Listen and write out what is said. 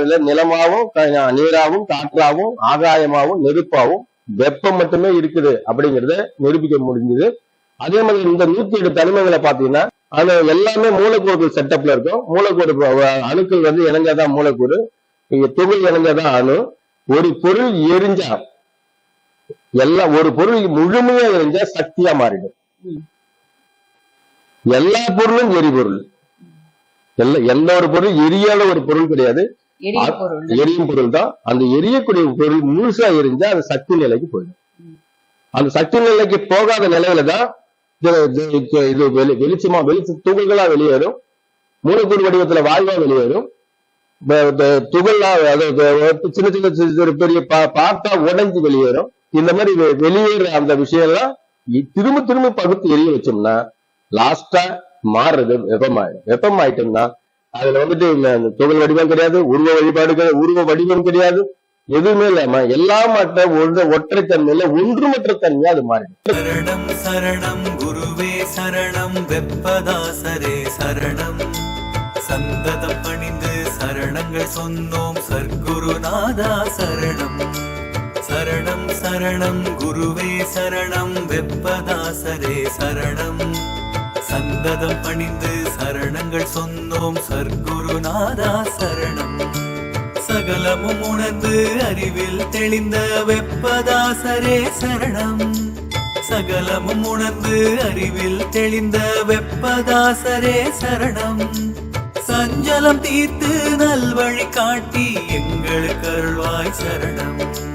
இதுல நிலமாவும் நீராவும் காற்றாவும் ஆகாயமாவும் நெருப்பாவும் வெப்பம் மட்டுமே இருக்குது அப்படிங்கறத நிரூபிக்க முடிஞ்சது. அதே மாதிரி இந்த நூத்தி எட்டு தனிமங்களை பாத்தீங்கன்னா அது எல்லாமே மூலக்கூறு செட்டப்ல இருக்கும். மூலக்கூறு அணுக்கள் வந்து இணைஞ்சாதான் மூலக்கூறு. இங்க துகள் இணைஞ்சாதான் அணு. ஒரு பொருள் எரிஞ்சா எல்லா ஒரு பொருள் முழுமையா எரிஞ்சா சக்தியா மாறிடும். எல்லா பொருளும் எரிபொருள். எல்லா எந்த ஒரு பொருள் எரியாத ஒரு பொருள் கிடையாது. எரியும் பொருள் தான். அந்த எரியக்கூடிய பொருள் முழுசா எரிஞ்சா அது சக்தி நிலைக்கு போயிடும். அந்த சக்தி நிலைக்கு போகாத நிலையில தான் இது- இது- இது- இது வெளி- வெளிச்சமா வெளிச்ச துகள்களா வெளியேறும். மூலக்கூறு வடிவத்துல வாயுவா வெளியேறும். துகள்லா அது ப- சின்ன சின்ன சின்ன சின்ன பெரிய பார்த்தா உடைஞ்சு வெளியேறும். இந்த மாதிரி வெளியேற அந்த விஷயம்லாம் இ- திரும்ப திரும்ப பகுத்து எரிய வச்சோம்னா லாஸ்டா மாறுறது வெப்பமாயிடும் வெப்பம் ஆயிட்டோம்னா அதுல வந்துட்டு இந்த வடிவம் கிடையாது உருவ வழிபாடு உருவ வடிவம் கிடையாது எதுவுமே இல்லாம எல்லாம் மற்ற ஒற்றை தன்மையில ஒன்றுமற்ற தன்மையா அது மாறி சரணம் சரணம் குருவே சரணம் வெப்பதாசரே சரணம். சந்ததம் பணிந்து சரணங்கள் சொன்னோம் சர்க்குருநாதா சரணம். சரணம் சரணம் குருவே சரணம் வெப்பதாசரே சரணம். சந்ததம் பணிந்து சரணங்கள் சொன்னோம் சர்க்குருநாதா சரணம். சகலமும் உணர்ந்து அறிவில் தெளிந்த வெப்பதாசரே சரணம். சகலமும் உணர்ந்து அறிவில் தெளிந்த வெப்பதாசரே சரணம். சஞ்சலம் தீர்த்து நல்வழி காட்டி எங்களுக்கு அருள்வாய் சரணம்.